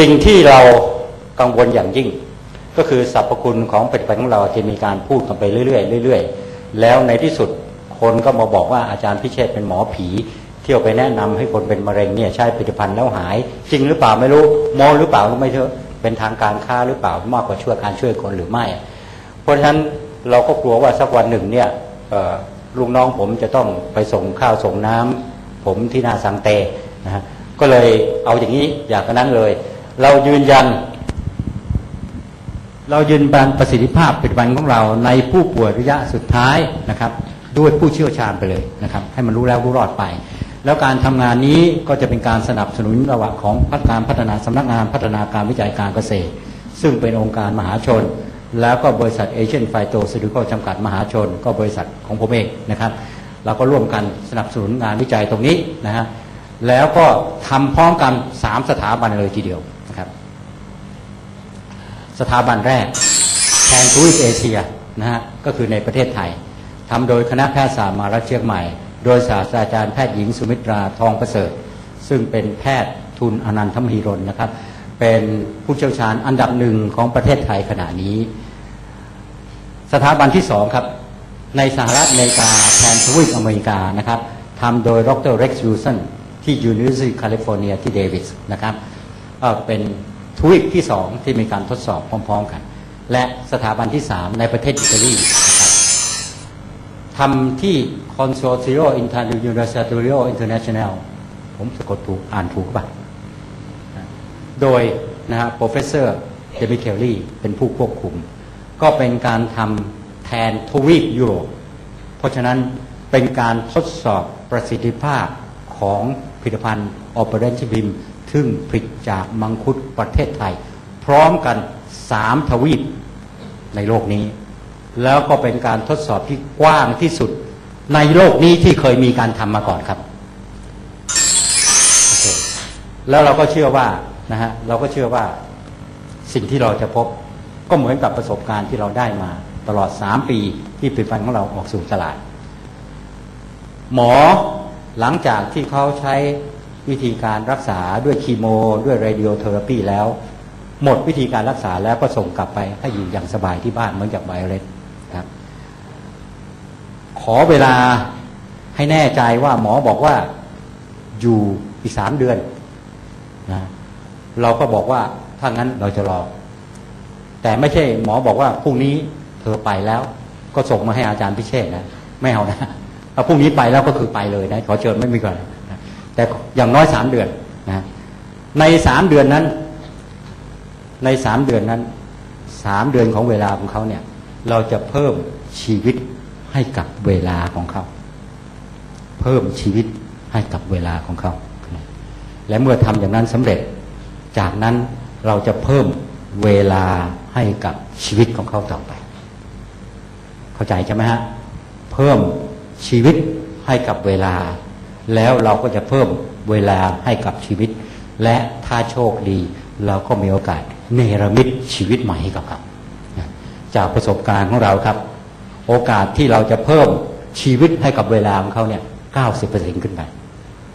สิ่งที่เรากังวลอย่างยิ่ง ก็คือสรรพคุณของผลิตภัณฑ์ของเราจะมีการพูดกันไปเรื่อยๆเรื่อยๆ แล้วในที่สุดคนก็มาบอกว่าอาจารย์พิเชษเป็นหมอผีเที่ยวไปแนะนำให้คนเป็นมะเร็งเนี่ยใช้ผลิตภัณฑ์แล้วหาย จริงหรือเปล่าไม่รู้โมหรือเปล่าไม่เถอะเป็นทางการค้าหรือเปล่ามากกว่าช่วยการช่วยคนหรือไม่ เพราะฉะนั้นเราก็กลัวว่าสักวันหนึ่งเนี่ยลูกน้องผมจะต้องไปส่งข้าวส่งน้ำผมที่นาสังเตนะฮะก็เลยเอาอย่างนี้อย่างนั้นเลย เรายืนยัน เรายืนยันประสิทธิภาพผลิตภัณฑ์ของเราในผู้ป่วยระยะสุดท้ายนะครับ ด้วยผู้เชี่ยวชาญไปเลยนะครับ ให้มันรู้แล้วรู้รอดไป แล้วการทำงานนี้ก็จะเป็นการสนับสนุนระหว่างของพัฒการพัฒนาสำนักงานพัฒนาการวิจัยการเกษตร ซึ่งเป็นองค์การมหาชน แล้วก็บริษัทเอเชียนไฟโตซิลิโกจำกัดมหาชน ก็บริษัทของผมเองนะครับเราก็ร่วมกันสนับสนุนงานวิจัยตรงนี้นะฮะแล้วก็ทำพร้อมกันสามสถาบันเลยทีเดียว สถาบันแรกแทนทูอิสเอเชียนะฮะก็คือในประเทศไทยทำโดยคณะแพทยศาสตร์มหาวิทยาลัยเชียงใหม่ โดยศาสตราจารย์แพทย์หญิงสุมิตราทองประเสริฐ ซึ่งเป็นแพทย์ทุนอนันทมหิรนนะครับ เป็นผู้เชี่ยวชาญอันดับหนึ่งของประเทศไทยขณะนี้ สถาบันที่สองครับในสหรัฐอเมริกาแทนทวีปอเมริกานะครับทำโดยดรเร็กซ์วิลสันที่ University California ที่เดวิสนะครับเอ่อเป็น ทวีปที่สองที่มีการทดสอบพร้อม ๆ กัน และสถาบันที่สามในประเทศอิตาลีนะครับทำที่ Consortio Interuniversitario International ผมสะกดถูกอ่านถูกป่ะโดยนะฮะ professor d e m i c e l l i เป็นผู้ควบคุม ก็เป็นการทำแทนทวีปยุโรป เพราะฉะนั้นเป็นการทดสอบประสิทธิภาพของผลิตภัณฑ์ออ ซึ่งผลิตจากมังคุดประเทศไทย พร้อมกันสามทวีปในโลกนี้ แล้วก็เป็นการทดสอบที่กว้างที่สุด ในโลกนี้ที่เคยมีการทำมาก่อนครับ แล้วเราก็เชื่อว่านะฮะเราก็เชื่อว่าสิ่งที่เราจะพบก็เหมือนกับประสบการณ์ที่เราได้มา ตลอด 3 ปีที่ผลิตภัณฑ์ของเราออกสู่ตลาด หมอหลังจากที่เขาใช้ วิธีการรักษาด้วยคีโม ด้วยเรดิโอเทอราปีแล้ว หมดวิธีการรักษาแล้วก็ส่งกลับไปให้อยู่อย่างสบายที่บ้านเหมือนจากไวเลสครับ ขอเวลาให้แน่ใจว่าหมอบอกว่าอยู่อีกสามเดือนนะเราก็บอกว่าถ้างั้นเราจะรอ แต่ไม่ใช่หมอบอกว่าพรุ่งนี้เธอไปแล้ว ก็ส่งมาให้อาจารย์พิเชษนะไม่เอานะเอาพรุ่งนี้ไปแล้วก็คือไปเลยนะขอเชิญไม่มีก่อน แต่อย่างน้อยสามเดือนนะในสามเดือนนั้น ในสามเดือนนั้นสามเดือนของเวลาของเขาเนี่ย เราจะเพิ่มชีวิตให้กับเวลาของเขา เพิ่มชีวิตให้กับเวลาของเขา และเมื่อทำอย่างนั้นสำเร็จ จากนั้นเราจะเพิ่มเวลาให้กับชีวิตของเขาต่อไป เข้าใจใช่ไหมฮะ เพิ่มชีวิตให้กับเวลา แล้วเราก็จะเพิ่มเวลาให้กับชีวิต และถ้าโชคดี เราก็มีโอกาสเนรมิตชีวิตใหม่ให้กับเขาจากประสบการณ์ของเราครับ โอกาสที่เราจะเพิ่มชีวิตให้กับเวลาของเขาเนี่ย90%ขึ้นไป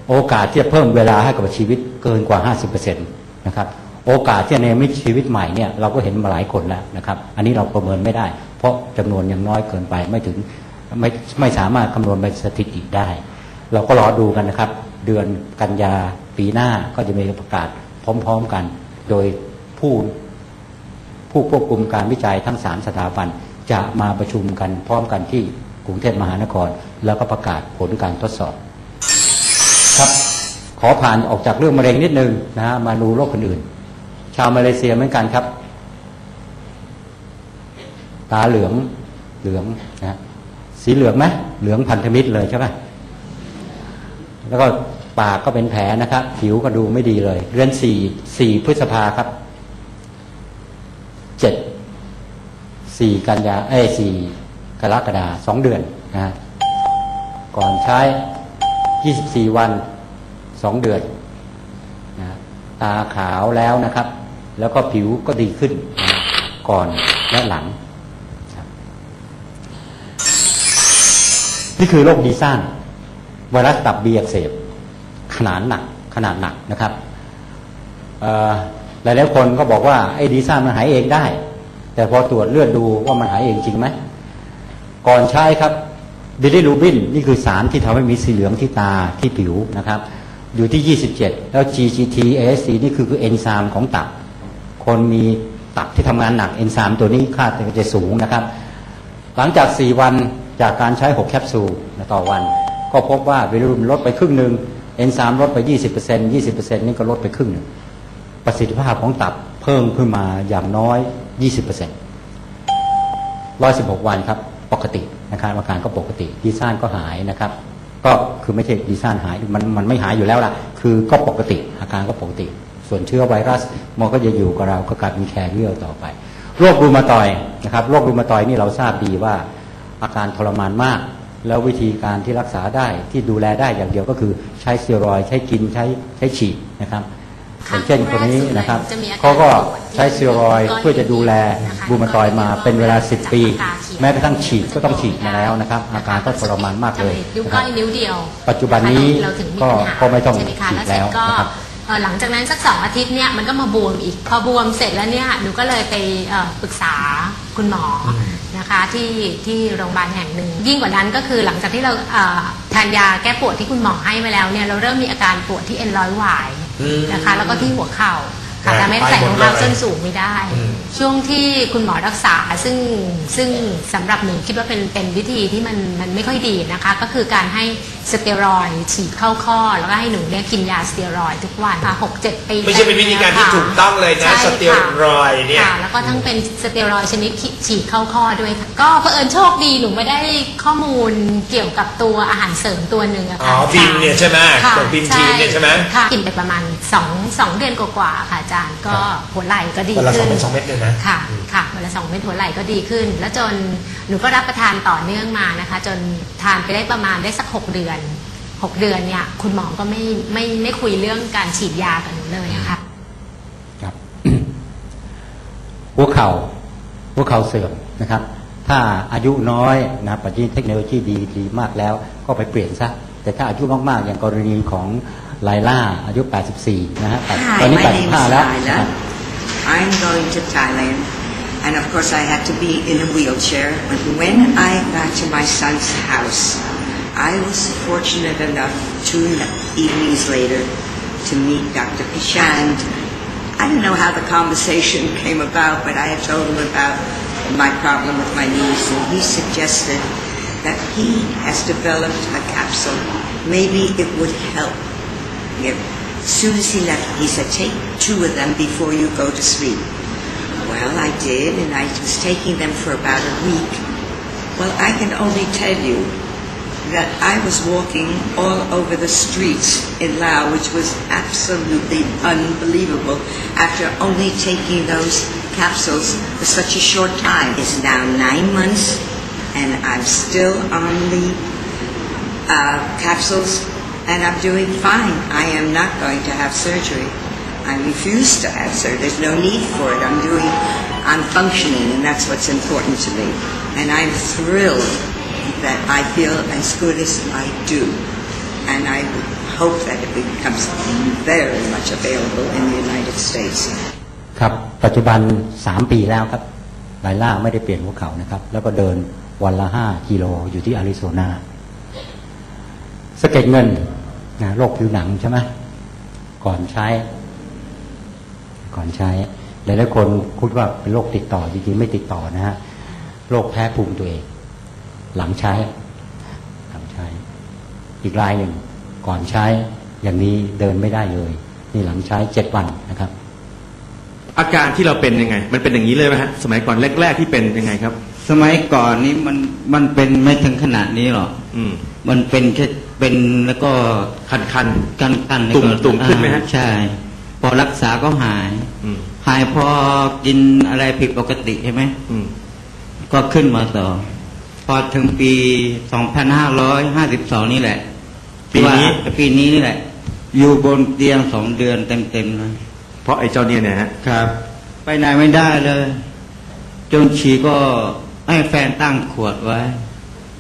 โอกาสที่จะเพิ่มเวลาให้กับชีวิตเกินกว่า50%นะครับโอกาสที่เนรมิตชีวิตใหม่เนี่ยเราก็เห็นมาหลายคนแล้วนะครับ อันนี้เราประเมินไม่ได้ เพราะจำนวนยังน้อยเกินไปไม่ถึงไม่ไม่สามารถคำนวณเป็นสถิติได้ เราก็รอดูกันนะครับ เดือนกันยาปีหน้าก็จะมีประกาศพร้อม ๆกัน โดยผู้ผู้ควบคุมการวิจัยทั้งสามสถาบันจะมาประชุมกันพร้อมกันที่กรุงเทพมหานคร แล้วก็ประกาศผลการทดสอบ ครับ ขอผ่านออกจากเรื่องมะเร็งนิดนึงนะฮะมาดูโรคอื่นๆชาวมาเลเซียเหมือนกันครับ ตาเหลืองเหลืองนะฮะสีเหลืองไหมเหลืองพันธมิตรเลยใช่ไหม แล้วก็ปากก็เป็นแผลนะครับ ผิวก็ดูไม่ดีเลยเดือนสี่สี่พฤษภาครับเจ็ดสี่กันยาเอ้สี่กรกฎาสองเดือนนะฮะก่อนใช้ยี่สิบสี่วันสองเดือนนะตาขาวแล้วนะครับ แล้วก็ผิวก็ดีขึ้นนะก่อนและหลัง นี่คือโรคดีซ่าน ไวรัสตับบีอักเสบขนาดหนักขนาดหนักนะครับหลายๆคนก็บอกว่าไอ้ดีซ่ามันหายเองได้ แต่พอตรวจเลือดดูว่ามันหายเองจริงไหมก่อนใช้ครับบิลิรูบินนี่คือสารที่ทำให้มีสีเหลืองที่ตาที่ผิวนะครับ อยู่ที่ 27 แล้ว GGT ASC นี่คือคือเอนไซม์ของตับ คนมีตับที่ทำงานหนักเอนไซม์ตัวนี้ค่าจะสูงนะครับ หลังจาก 4 วันจากการใช้ 6 แคปซูลต่อวัน ก็พบว่าบิรูบินลดไปครึ่งหนึ่งเอนไซม์ลดไป 20% 20%นี่ก็ลดไปครึ่งหนึ่งประสิทธิภาพของตับเพิ่มขึ้นมาอย่างน้อย 20% 116 วันครับ ปกตินะครับอาการก็ปกติดีซ่านก็หายนะครับ ก็คือไม่ใช่ดีซ่านหายมันมันไม่หายอยู่แล้วล่ะ คือก็ปกติอาการก็ปกติ ส่วนเชื้อไวรัสมันก็จะอยู่กับเราก็กลายเป็นแคเรียลต่อไปโรครูมาตอยนะครับโรครูมาตอยนี่เราทราบดีว่าอาการทรมานมาก แล้ววิธีการที่รักษาได้ที่ดูแลได้อย่างเดียวก็คือใช้สเตียรอยด์ใช้กินใช้ใช้ฉีดนะครับอย่างเช่นคนนี้นะครับจะมีอาการเขาก็ปวดใช้สเตียรอยด์เพื่อจะดูแลนะคะรูมาตอยด์มาเป็นเวลา 10 ปีตาเขียวแม้กระทั่งฉีดก็ต้องฉีดมาแล้วนะครับ อาการก็ทรมานมากเลยนิ้วนะคก้รัอบยนิ้วเดียวปัจจุบันนี้เราถึงมีก็ปัญหาก็ไม่ต้องใช่ไหมคะฉีดแล้วเสร็จแล้วก็นะครับเอ่อหลังจากนั้นสักสองอาทิตย์เนี่ยมันก็มาบวมอีก พอบวมเสร็จแล้วเนี่ยหนูก็เลยไปเอ่อปรึกษาคุณหมออ นะคะที่ที่โรงพยาบาลแห่งหนึ่ง ยิ่งกว่านั้นก็คือหลังจากที่เราเอ่อทานยาแก้ปวดที่คุณหมอให้มาแล้วเนี่ยเราเริ่มมีอาการปวดที่เอ็นร้อยหวายอืมนะคะแล้วก็ที่หัวเข่าค่ะอ่าทำให้ไปใส่หมรดองเท้าเลยส้นสูงไม่ได้อืมช่วงที่คุณหมอรักษาซึ่งซึ่งสำหรับหนูคิดว่าเป็นเป็นวิธีที่มันมันไม่ค่อยดีนะคะ ก็คือการให้ สเตียรอยด์ฉีดเข้าข้อ แล้วก็ให้หนูเนี่ยกินยาสเตียรอยด์ทุกวันค่ะหกเจ็ดปีไม่ใช่เป็นวิธีการที่ค่ะถูกต้องเลยนะใช่สเตียรอยด์เนี่ย ค่ะแล้วก็ทั้งเป็นสเตียรอยด์ชนิดฉีดเข้าข้อด้วยค่ะก็เผอิญโชคดีหนูไม่ได้ข้อมูลเกี่ยวกับตัวอาหารเสริมตัวหนึ่งอะอ๋อค่ะบิมเนี่ยใช่ไหมค่ะตัวบิมทีนเนี่ยใช่ไหมค่ะกินไปประมาณสองสองเดือนกว่าๆค่ะอาจารย์ก็หัวไหล่ก็ดีวันละสขึ้องนเป็นสองเม็ดเลยนะ ค่ะ ค่ะ วันละสองเม็ดหัวไหล่ก็ดีขึ้น แล้วจนหนูก็รับประทานต่อเนื่องมานะคะ จนทานไปได้ประมาณได้สักหกเดือนหกเดือนเนี่ยคุณหมอก็ไม่ไม่ไม่คุยเรื่องการฉีดยากับหนูเลยอะค่ะครับหัวเข่าหัวเข่าเสื่อมนะครับ ถ้าอายุน้อยนะปัจจุบันเทคโนโลยีดีดีมากแล้ว ก็ไปเปลี่ยนซะแต่ถ้าอายุมากๆ อย่างกรณีของไลล่าอายุ 84 นะฮะแต่ Hi, ตอนนี้ my name is 85 แล้วนะ Lila. ครับ I'm going to Thailand, and of course, I had to be in a wheelchair. But when I got to my son's house, I was fortunate enough two evenings later to meet Dr. Pichand. I don't know how the conversation came about, but I had told him about my problem with my knees, and he suggested that he has developed a capsule. Maybe it would help. As soon as he left, he said, take two of them before you go to sleep. Well, I did, and I was taking them for about a week. Well, I can only tell you that I was walking all over the streets in Laos, which was absolutely unbelievable after only taking those capsules for such a short time. It's now nine months, and I'm still on the uh, capsules, and I'm doing fine. I am not going to have surgery. I refuse to have surgery. There's no need for it. I'm doing, I'm functioning, and that's what's important to me. And I'm thrilled that I feel as good as I do. And I hope that it becomes very much available in the United States. ครับ ปัจจุบัน 3 ปีแล้วครับไลล่าไม่ได้เปลี่ยนหัวเข่านะครับ แล้วก็เดินวันละ 5 กิโลอยู่ที่อาริโซนาสเก็ดเงินนะโรคผิวหนังใช่ไหมก่อนใช้ ก่อนใช้ หลายๆคนคิดว่าเป็นโรคติดต่อจริงๆไม่ติดต่อนะฮะโรคแพ้ภูมิตัวเอง หลังใช้ หลังใช้ อีกรายหนึ่งก่อนใช้อย่างนี้เดินไม่ได้เลยนี่หลังใช้เจ็ดวันนะครับ อาการที่เราเป็นยังไง มันเป็นอย่างนี้เลยไหมฮะสมัยก่อนแรก ๆที่เป็นยังไงครับ สมัยก่อนนี้มันมันเป็นไม่ถึงขนาดนี้หรอกอืม มันเป็นแค่เป็นแล้วก็คันคัน กันกันแล้วตุ่มก็ตุ่มขึ้นไหมฮะอ่าใช่ พอรักษาก็หาย อืมหายพอกินอะไรผิดปกติใช่ไหม อืมก็ขึ้นมาต่อ พอถึงปี 2552 นี่แหละปีนี้ ว่าปีนี้นี่แหละ อยู่บนเตียงสองเดือนเต็มๆเลยเพราะไอ้เจ้าเนี่ยเนี่ยฮะครับ ไปไหนไม่ได้เลย จนฉีก็ให้แฟนตั้งขวดไว้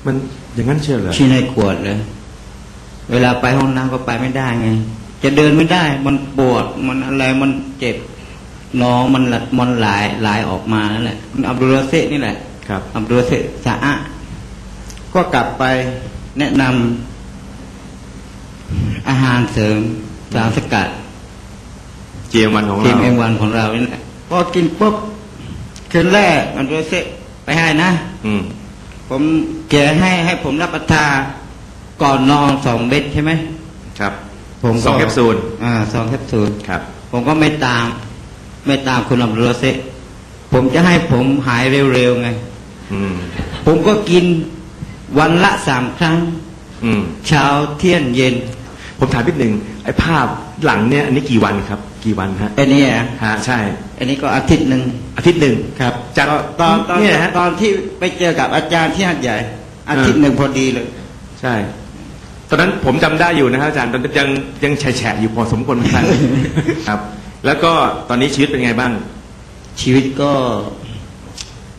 มันอย่างนั้นเชื่อเหรอชี้ในขวดเลย เวลาไปห้องน้ำก็ไปไม่ได้ไง จะเดินไม่ได้ มันปวด มันอะไร มันเจ็บน้องมันละมันหลายหลายออกมานั่นแหละอับดุลเซะนี่แหละครับอับดุลเซะสะอะ ก็กลับไปแนะนำอาหารเสริมสารสกัดเจียมวันของทีมเราเองวันของเรานี่แหละพอกินปุ๊บคืนแรกอับดุลเซะไปให้นะอืมผมแกให้ให้ผมรับประทานก่อนนอนสองเม็ดใช่ไหมครับ ผมก็สองแคปซูลอ่าสองแคปซูลครับ ผมก็ไม่ตาม ไม่ตามคุณอับดุลเซะผมจะให้ผมหายเร็วๆไงอืมผมก็กิน วันละสามครั้งอืม เช้าเที่ยงเย็นผมถามนิดหนึ่งไอ้ภาพหลังเนี่ยอันนี้กี่วันครับ กี่วันฮะไอ้นี่อะฮะใช่ อันนี้ก็อาทิตย์หนึ่งอาทิตย์หนึ่งครับ จากตอนตอนเนี่ยฮะ ตอนที่ไปเจอกับอาจารย์ที่หัดใหญ่ อาทิตย์หนึ่งพอดีเลย ใช่ ตอนนั้นผมจำได้อยู่นะครับอาจารย์ตอนนั้นยังยังแฉะๆอยู่พอสมควรเหมือนกัน ครับ แล้วก็ตอนนี้ชีวิตเป็นไงบ้าง ชีวิตก็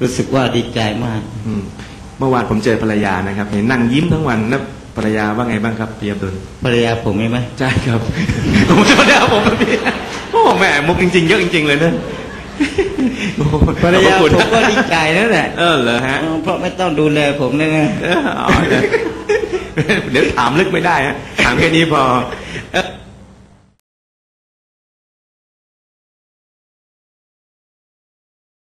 รู้สึกว่าดีใจมาก อืม เมื่อวานผมเจอภรรยานะครับเห็นนั่งยิ้มทั้งวันนะภรรยาว่าไงบ้างครับพี่อับดุลภรรยาผมใช่ไหมใช่ครับ ผมจะมาได้ผมนะพี่โอ้แหม่มุกจริงๆ เยอะจริง ๆ เลยนะโอ้ภรรยาขอบผคุณมก็ดีใจนั่นแหละเออเหรอฮะเออเพราะไม่ต้องดูแลผมเลยไงเออเอาเลยเดี๋ยวถามลึกไม่ได้ฮะถามแค่นี้พอเอ่อ